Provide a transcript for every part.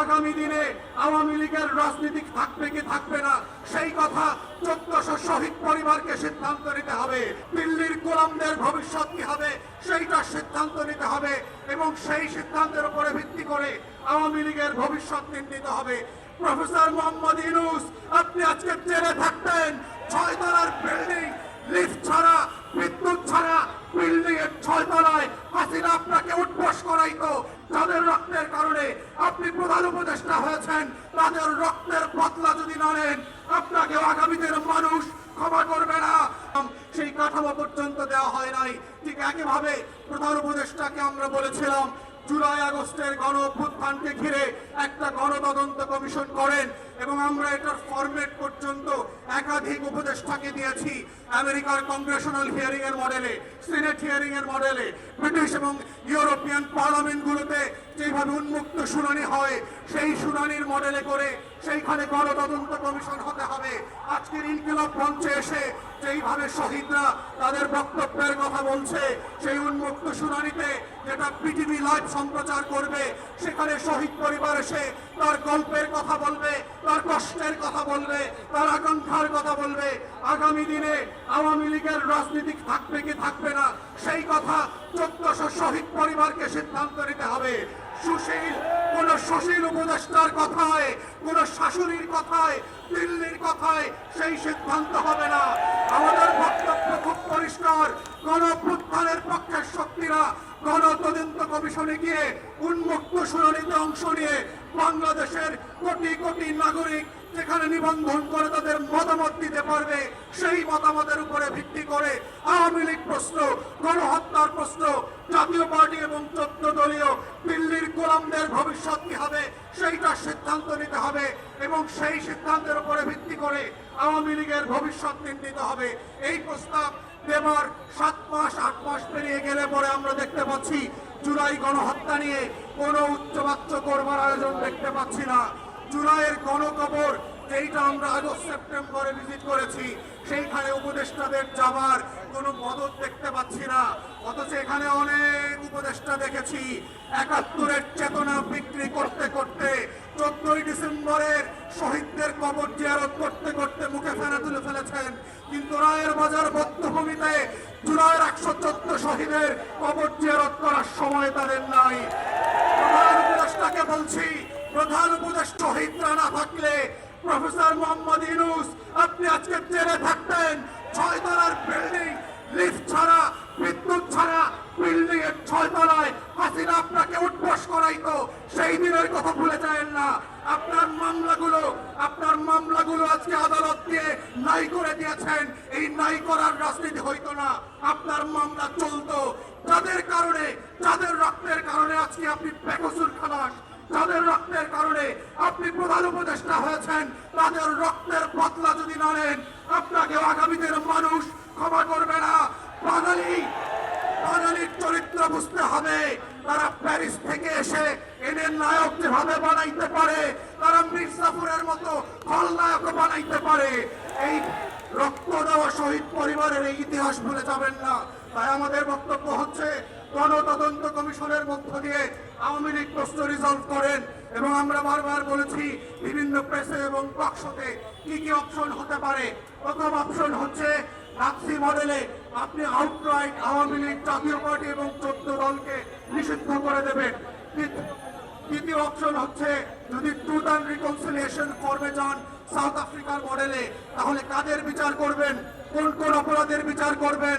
আগামী দিনে আওয়ামী লীগের রাজনীতি থাকবে কি থাকবে না, সেই কথা চোদ্দশো শহীদ পরিবারকে সিদ্ধান্ত নিতে হবে। দিল্লির গোলামদের ভবিষ্যৎ কি হবে সেইটার সিদ্ধান্ত নিতে হবে এবং সেই সিদ্ধান্তের উপরে ভিত্তি করে আওয়ামী লীগের ভবিষ্যৎ নির্ণীত হবে। প্রফেসর মোহাম্মদ ইউনুস, আপনি আজকে জেলে থাকতেন হয়েছেন তাদের রক্তের বদলা যদি না নেন, আপনাকে আগামীদের মানুষ ক্ষমা করবে না। সেই কাঠামো পর্যন্ত দেওয়া হয় নাই। ঠিক একইভাবে প্রধান উপদেষ্টাকে আমরা বলেছিলাম, জুলাই আগস্টের গণ অভ্যুত্থানকে ঘিরে একটা গণতদন্ত কমিশন করেন এবং আমরা এটার ফরম্যাট পর্যন্ত একাধিক উপদেষ্টাকে দিয়েছি। আমেরিকার কংগ্রেশনাল হিয়ারিং এর মডেলে সিনেট হিয়ারিং এর মডেলে ব্রিটিশ এবং ইউরোপিয়ান পার্লামেন্টগুলোতে যেভাবে উন্মুক্ত শুনানি হয়, সেই শুনানির মডেলে করে সেইখানে গণতদন্ত কমিশন হতে হবে। আজকের ইনকিলাব মঞ্চে এসে যেইভাবে শহীদরা তাদের বক্তব্যের কথা বলছে, সেই উন্মুক্ত শুনানিতে যেটা পৃথিবী লাইভ সম্প্রচার করবে, সেখানে শহীদ পরিবার এসে তার গল্পের কথা বলবে, তার কষ্টের কথা বলবে, তার আগামী দিনে আওয়ামী লীগের রাজনীতি থাকবে কি থাকবে না, সেই কথা চোদ্দশো শহীদ পরিবারকে সিদ্ধান্ত নিতে হবে। সুশীল, কোন সুশীল উপদেষ্টার কথায়, কোন শাশুড়ির কথায়, দিল্লির কথায় সেই সিদ্ধান্ত হবে না। আমাদের বক্তব্য খুব পরিষ্কার গণ অভ্যুত্থানের পক্ষের শক্তিরা গণ তদন্ত কমিশনে গিয়ে উন্মুক্ত শুনানিতে অংশ নিয়ে বাংলাদেশের কোটি কোটি নাগরিক যেখানে নিবন্ধন করে তাদের মতামত দিতে পারবে, সেই মতামতের উপরে ভিত্তি করে আওয়ামী লীগ প্রশ্ন, গণহত্যার প্রশ্ন, জাতীয় পার্টি এবং চোদ্দ দলীয় দিল্লির গোলামদের ভবিষ্যৎ কি হবে সেইটার সিদ্ধান্ত নিতে হবে এবং সেই সিদ্ধান্তের উপরে ভিত্তি করে আওয়ামী লীগের ভবিষ্যৎ নির্ণীত হবে। এই প্রস্তাব দেবার সাত মাস, আট মাস পেরিয়ে গেলে পরে আমরা দেখতে পাচ্ছি, জুলাই গণহত্যা নিয়ে কোনো উচ্চবাচ্য করবার আয়োজন দেখতে পাচ্ছি না। জুলাইয়ের গণকবর, যেইটা আমরা আগস্ট, সেপ্টেম্বরে ভিজিট করেছি, সেইখানে উপদেষ্টাদের যাবার কোনো মদত দেখতে পাচ্ছি না। অথচ এখানে অনেক উপদেষ্টা দেখেছি, একাত্তরের চেতনা বিক্রি করতে করতে, চোদ্দই ডিসেম্বরের শহীদদের কবর জিয়ারত করতে করতে মুখে ফেনা তুলে ফেলেছেন। কিন্তু রায়ের বাজার বদ্ধভূমিতে জুলাইয়ের একশো চোদ্দ শহীদের কবর জিয়ারত করার সময় তাদের নাই। উপদেষ্টাকে বলছি প্রধান উপদেষ্টা শহীদরা না থাকলে, প্রফেসর মোহাম্মদ ইউনুস, আপনি আজকে জেলে থাকতেন ছয় তলার বিল্ডিং লিফট ছাড়া, বিদ্যুৎ ছাড়া বিল্ডিং এর ছয় তলায় হাসিনা আপনাকে উঠবস করাইতো। সেই দিনের কথা ভুলে যায় না। আপনার মামলাগুলো আপনার মামলাগুলো আজকে আদালত দিয়ে নাই করে দিয়েছেন। এই নাই করার রাজনীতি হইতো না। আপনার মামলা চলতো। যাদের কারণে, যাদের রক্তের কারণে আজকে আপনি বেকসুর খালাস। যাদের রক্তের কারণে আপনি প্রধান উপদেষ্টা হয়েছেন। তাদের রক্তের বদলা যদি না নেন, আপনাকে আগামী দিনের মানুষ ক্ষমা করবে না। বাঙালি, বাঙালির চরিত্র বুঝতে হবে। তারা প্যারিস থেকে এসে এদের নায়ক যেভাবে বানাইতে পারে, তারা মির্জাপুরের মতো খলনায়ক বানাইতে পারে। এই রক্ত দেওয়া শহীদ পরিবারের এই ইতিহাস ভুলে যাবেন না। তাই আমাদের বক্তব্য হচ্ছে গণতদন্ত কমিশনের মধ্য দিয়ে আওয়ামী লীগ প্রশ্ন রিজলভ করেন এবং আমরা বারবার বলেছি বিভিন্ন প্রেসে এবং বাক্সতে কি কি অপশন হতে পারে। প্রথম অপশন হচ্ছে নাৎসি মডেলে আপনি আউটরাইট আওয়ামী লীগ জাতীয় পার্টি এবং চোদ্দ দলকে নিষিদ্ধ করে দেবেন। দ্বিতীয় অপশন হচ্ছে যদি ট্রুথ অ্যান্ড রিকনসিলিয়েশন করবে যান সাউথ আফ্রিকার মডেলে তাহলে কাদের বিচার করবেন? কোন কোন অপরাধের বিচার করবেন?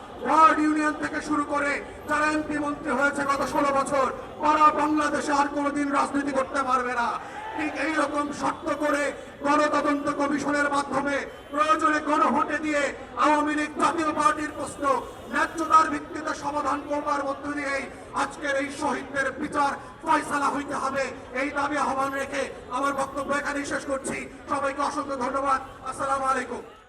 ওয়ার্ড ইউনিয়ন থেকে শুরু করে যারা এমপি মন্ত্রী হয়েছে গত ষোলো বছর, তারা বাংলাদেশে আর কোনোদিন রাজনীতি করতে পারবে না। ঠিক এইরকম শর্ত করে গণতদন্ত কমিশনের মাধ্যমে প্রয়োজনে গণভোটে দিয়ে আওয়ামী লীগ জাতীয় পার্টির প্রশ্ন, ন্যায্যতার ভিত্তিতে সমাধান করবার মধ্য দিয়েই আজকের এই শহীদদের বিচার ফয়সালা হইতে হবে। এই দাবি আহ্বান রেখে আমার বক্তব্য এখানেই শেষ করছি। সবাইকে অসংখ্য ধন্যবাদ। আসসালামু আলাইকুম।